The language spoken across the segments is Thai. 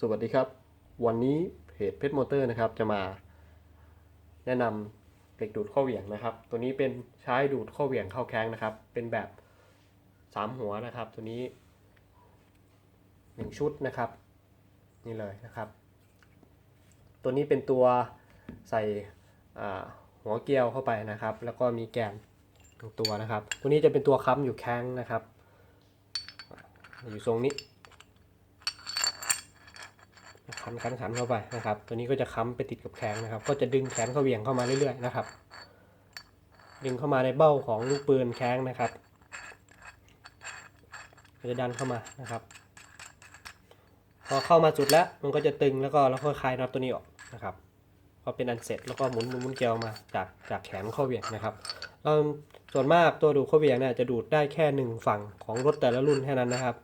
สวัสดีครับ วันนี้เพจเพชรมอเตอร์นะครับจะมา แนะนำเหล็กดูดข้อเหวี่ยงนะครับ ตัวนี้เป็นใช้ดูดข้อเหวี่ยงเข้าแข้งนะครับ เป็นแบบสามหัวนะครับ ตัวนี้หนึ่งชุดนะครับ นี่เลยนะครับ ตัวนี้เป็นตัวใส่หัวเกลียวเข้าไปนะครับ แล้วก็มีแกนหนึ่งตัวนะครับ ตัวนี้จะเป็นตัวค้ำอยู่แข้งนะครับ อยู่ทรงนี้ ขันขันขันเข้าไปนะครับ ตัวนี้ก็จะค้ำไปติดกับแขนนะครับ ก็จะดึงแขนเข้าเวี่ยงเข้ามาเรื่อยๆนะครับ ดึงเข้ามาในเบ้าของลูกปืนแข้งนะครับก็จะดันเข้ามานะครับ พอเข้ามาจุดแล้วมันก็จะตึงแล้วก็แล้วก็คลายน็อตตัวนี้ออกนะครับพอเป็นอันเสร็จแล้วก็หมุนหมุนหมุนเกลียวมาจากจากแขนเข้าเวียงนะครับเราส่วนมากตัวดูดเข้าเวียงเนี่ยจะดูดได้แค่หนึ่งฝั่งของรถแต่ละรุ่นแค่นั้นนะครับ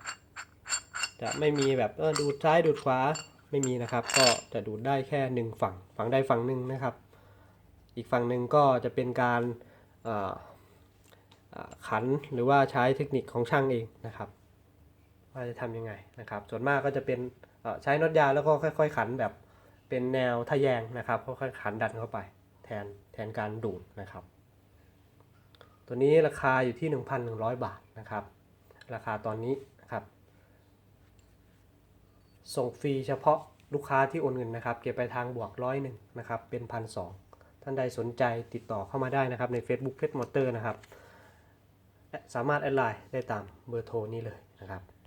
จะไม่มีแบบดูดซ้ายดูดขวา ไม่มีนะครับ ก็จะดูดได้แค่หนึ่งฝั่ง ฝั่งใดฝั่งหนึ่งนะครับ อีกฝั่งหนึ่งก็จะเป็นการขันหรือว่าใช้เทคนิคของช่างเองนะครับว่าจะทำยังไงนะครับ ส่วนมากก็จะเป็นใช้น็อตยาแล้วก็ค่อย ๆ ขันแบบเป็นแนวทะแยงนะครับค่อยๆขันดันเข้าไป แทนแทนการดูดนะครับ ตัวนี้ราคาอยู่ที่ 1,100 บาทนะครับ ราคาตอนนี้นะครับ ส่งฟรีเฉพาะ ลูกค้าที่โอนเงินนะครับ เก็บไปทางบวกร้อยหนึ่งนะครับ เป็นพันสองท่านใดสนใจติดต่อเข้ามาได้นะครับใน Facebook เพชรมอเตอร์นะครับและสามารถแอดไลน์ได้ตามเบอร์โทรนี้เลยนะครับ